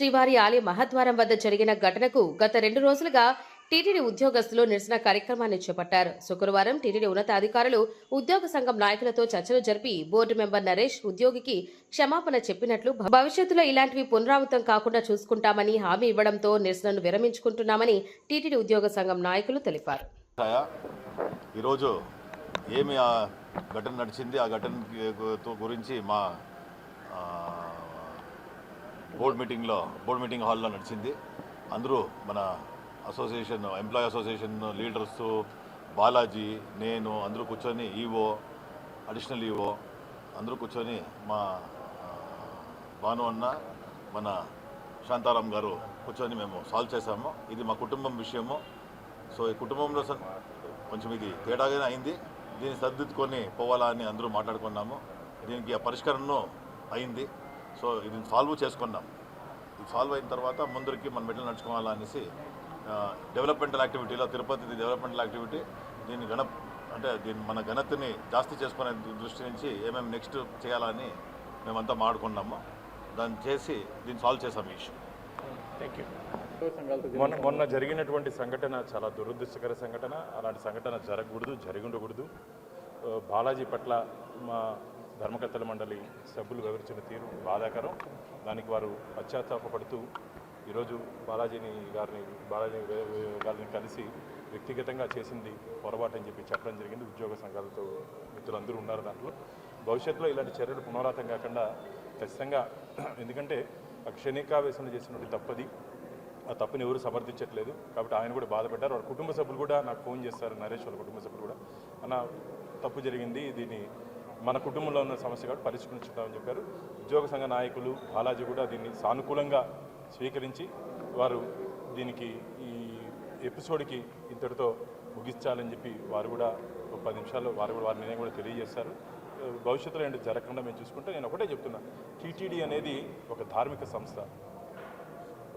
శ్రీవారి ఆలయ మహాద్వారం వద్ద జరిగిన ఘటనకు గత రెండు రోజులుగా టీటీడీ ఉద్యోగస్తులు నిరసన కార్యక్రమాన్ని చేపట్టారు. శుక్రవారం టీటీడీ ఉన్నతాధికారులు ఉద్యోగ సంఘం నాయకులతో చర్చలు జరిపి బోర్డు మెంబర్ నరేష్ ఉద్యోగికి క్షమాపణ చెప్పినట్లు భవిష్యత్తులో ఇలాంటివి పునరావృతం కాకుండా చూసుకుంటామని హామీ ఇవ్వడంతో నిరసనను విరమించుకుంటున్నామని టీటీడీ ఉద్యోగ సంఘం నాయకులు తెలిపారు. ఈరోజు ఏమి ఆ ఘటన నడిచింది? ఆ ఘటన గురించి మా బోర్డ్ మీటింగ్లో బోర్డ్ మీటింగ్ హాల్లో నడిచింది. అందరూ మన association employee association leaders Balaji నేను అందరూ కూర్చొని ఈవో అడిషనల్ ఈవో అందరూ కూర్చొని మా భాను అన్న మన శాంతారాం గారు కూర్చొని మేము సాల్వ్ చేశాము. ఇది మా కుటుంబం విషయము. సో ఈ కుటుంబంలో స- కొంచెం ఇది తేడాగానే అయింది. దీన్ని సర్దిద్దుకొని పోవాలా అని అందరూ మాట్లాడుకున్నాము. దీనికి ఆ పరిష్కరణను అయింది. సో ఇది సాల్వ్ చేసుకున్నాం ఇది సాల్వ్ అయిన తర్వాత ముందరికి మనం ఎట్లా నడుచుకోవాలా అనేసి ఆ, డెవలప్మెంటల్ యాక్టివిటీలో తిరుపతి డెవలప్మెంటల్ యాక్టివిటీ దీన్ని గణ అంటే దీన్ని మన ఘనతని జాస్తి చేసుకునే దృష్టి నుంచి ఏమేమి నెక్స్ట్ చేయాలని మేమంతా మాట్లాడుకున్నాము. దాన్ని చేసి దీన్ని సాల్వ్ చేసాం ఈ ఇష్యూ మొన్న మొన్న జరిగినటువంటి సంఘటన చాలా దురదృష్టకర సంఘటన. అలాంటి సంఘటన జరగకూడదు జరిగి ఉండకూడదు. బాలాజీ పట్ల మా ధర్మకర్తల మండలి సభ్యులు వివరించిన తీరు బాధాకరం. దానికి వారు పశ్చాత్తాపడుతూ ఈరోజు బాలాజీని గారిని బాలాజీ గారిని కలిసి వ్యక్తిగతంగా చేసింది పొరపాటు అని చెప్పి చెప్పడం జరిగింది. ఉద్యోగ సంఘాలతో మిత్రులందరూ ఉన్నారు దాంట్లో. భవిష్యత్తులో ఇలాంటి చర్యలు పునరావృతం కాకుండా ఖచ్చితంగా ఎందుకంటే ఆ క్షణికావేశంలో చేసినటువంటి తప్పది ఆ తప్పుని ఎవరు సమర్థించట్లేదు. కాబట్టి ఆయన కూడా బాధపడ్డారు. వాళ్ళ కుటుంబ సభ్యులు కూడా నాకు ఫోన్ చేస్తారు నరేష్ వాళ్ళ కుటుంబ సభ్యులు కూడా. అన్న తప్పు జరిగింది దీన్ని మన కుటుంబంలో ఉన్న సమస్య కాబట్టి పరిష్కరించుకుంటామని చెప్పారు. ఉద్యోగ సంఘ నాయకులు బాలాజీ కూడా దీన్ని సానుకూలంగా స్వీకరించి వారు దీనికి ఈ ఎపిసోడ్కి ఇంతటితో ముగించాలని చెప్పి వారు కూడా ఒక పది నిమిషాల్లో వారు కూడా వారి నిర్ణయం కూడా తెలియజేస్తారు భవిష్యత్తులో ఏంటి జరగకుండా మేము చూసుకుంటే నేను ఒకటే చెప్తున్నా. టీటీడీ అనేది ఒక ధార్మిక సంస్థ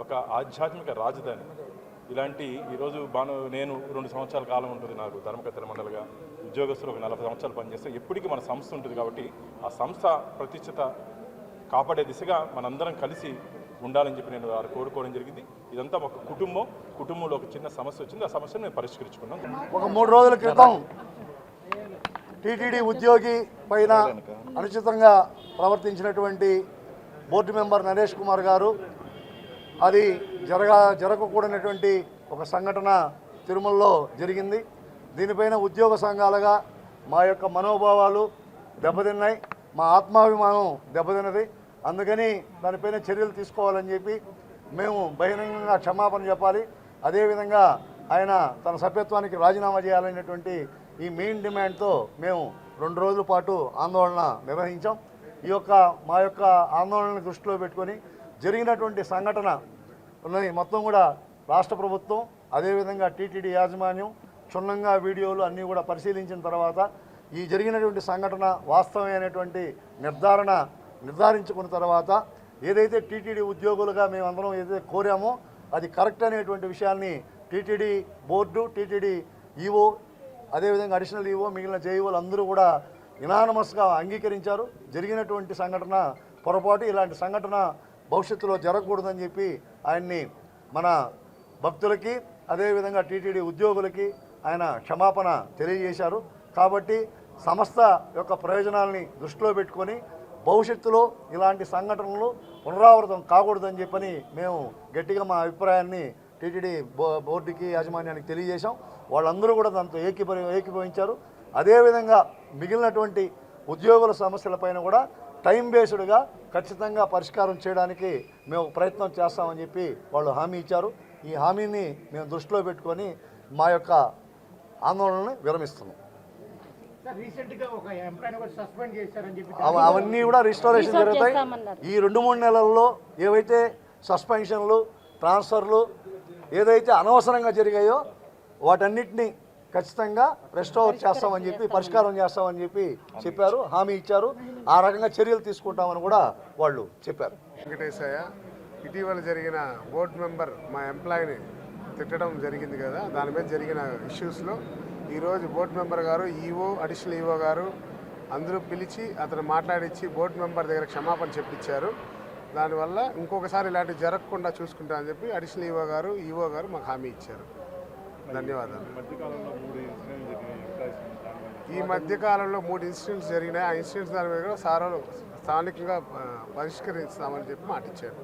ఒక ఆధ్యాత్మిక రాజధాని. ఇలాంటి ఈరోజు బాను నేను రెండు సంవత్సరాల కాలం ఉంటుంది నాకు ధర్మకర్తల మండలిగా. ఉద్యోగస్తులు ఒక నలభై సంవత్సరాలు పనిచేస్తే ఎప్పటికీ మన సంస్థ ఉంటుంది కాబట్టి ఆ సంస్థ ప్రతిష్టత కాపాడే దిశగా మనందరం కలిసి ఉండాలని చెప్పి నేను వారు కోరుకోవడం జరిగింది. ఇదంతా ఒక కుటుంబం కుటుంబంలో ఒక చిన్న సమస్య వచ్చింది. ఆ సమస్యను మేము పరిష్కరించుకున్నాం ఒక మూడు రోజుల క్రితం టీటీడీ ఉద్యోగి పైన అనుచితంగా ప్రవర్తించినటువంటి బోర్డు మెంబర్ నరేష్ కుమార్ గారు అది జరగ జరగకూడనటువంటి ఒక సంఘటన తిరుమలలో జరిగింది. దీనిపైన ఉద్యోగ సంఘాలుగా మా యొక్క మనోభావాలు దెబ్బతిన్నాయి. మా ఆత్మాభిమానం దెబ్బతిన్నది. అందుకని దానిపైన చర్యలు తీసుకోవాలని చెప్పి మేము బహిరంగంగా క్షమాపణ చెప్పాలి. అదేవిధంగా ఆయన తన సభ్యత్వానికి రాజీనామా చేయాలనేటువంటి ఈ మెయిన్ డిమాండ్తో మేము రెండు రోజుల పాటు ఆందోళన నిర్వహించాం. ఈ యొక్క మా యొక్క ఆందోళనను దృష్టిలో పెట్టుకొని జరిగినటువంటి సంఘటన ఉన్నది. మొత్తం కూడా రాష్ట్ర ప్రభుత్వం అదేవిధంగా టీటీడీ యాజమాన్యం క్షుణ్ణంగా వీడియోలు అన్నీ కూడా పరిశీలించిన తర్వాత ఈ జరిగినటువంటి సంఘటన వాస్తవమైనటువంటి నిర్ధారణ నిర్ధారించుకున్న తర్వాత ఏదైతే టీటీడీ ఉద్యోగులుగా మేమందరం ఏదైతే కోరామో అది కరెక్ట్ అనేటువంటి విషయాన్ని టీటీడీ బోర్డు టీటీడీ ఈఓ అదేవిధంగా అడిషనల్ ఈఓ మిగిలిన జేఈఓలు అందరూ కూడా ఇనానమస్గా అంగీకరించారు. జరిగినటువంటి సంఘటన పొరపాటు. ఇలాంటి సంఘటన భవిష్యత్తులో జరగకూడదని చెప్పి ఆయన్ని మన భక్తులకి అదేవిధంగా టీటీడీ ఉద్యోగులకి ఆయన క్షమాపణ తెలియజేశారు. కాబట్టి సంస్థ యొక్క ప్రయోజనాల్ని దృష్టిలో పెట్టుకొని భవిష్యత్తులో ఇలాంటి సంఘటనలు పునరావృతం కాకూడదని చెప్పని మేము గట్టిగా మా అభిప్రాయాన్ని టీటీడీ బో బోర్డుకి యాజమాన్యానికి తెలియజేశాం. వాళ్ళందరూ కూడా దాంతో ఏకీభ ఏకీభవించారు. అదేవిధంగా మిగిలినటువంటి ఉద్యోగుల సమస్యలపైన కూడా టైం బేస్డ్గా ఖచ్చితంగా పరిష్కారం చేయడానికి మేము ప్రయత్నం చేస్తామని చెప్పి వాళ్ళు హామీ ఇచ్చారు. ఈ హామీని మేము దృష్టిలో పెట్టుకొని మా యొక్క ఆందోళనని విరమిస్తున్నాం. అవన్నీ కూడా రిస్టోరేషన్ జరుగుతాయి. ఈ రెండు మూడు నెలల్లో ఏవైతే సస్పెన్షన్లు ట్రాన్స్ఫర్లు ఏదైతే అనవసరంగా జరిగాయో వాటన్నిటిని ఖచ్చితంగా రెస్టోర్ చేస్తామని చెప్పి పరిష్కారం చేస్తామని చెప్పి చెప్పారు హామీ ఇచ్చారు. ఆ రకంగా చర్యలు తీసుకుంటామని కూడా వాళ్ళు చెప్పారు. వెంకటేశయ్య ఇటీవల జరిగిన బోర్డు మెంబర్ మా ఎంప్లాయీని తిట్టడం జరిగింది కదా దాని మీద జరిగిన ఇష్యూస్లో ఈరోజు బోర్డు మెంబర్ గారు ఈఓ అడిషనల్ ఈఓ గారు అందరూ పిలిచి అతను మాట్లాడించి బోర్డు మెంబర్ దగ్గర క్షమాపణ చెప్పించారు దానివల్ల ఇంకొకసారి ఇలాంటివి జరగకుండా చూసుకుంటామని చెప్పి అడిషనల్ ఈవో గారు ఈవో గారు మాకు హామీ ఇచ్చారు. ధన్యవాదాలు. ఈ మధ్య కాలంలో మూడు ఇన్సిడెంట్స్ జరిగినాయి. ఆ ఇన్సిడెంట్స్ దాని మీద కూడా సార్ వాళ్ళు స్థానికంగా పరిష్కరిస్తామని చెప్పి మాట ఇచ్చారు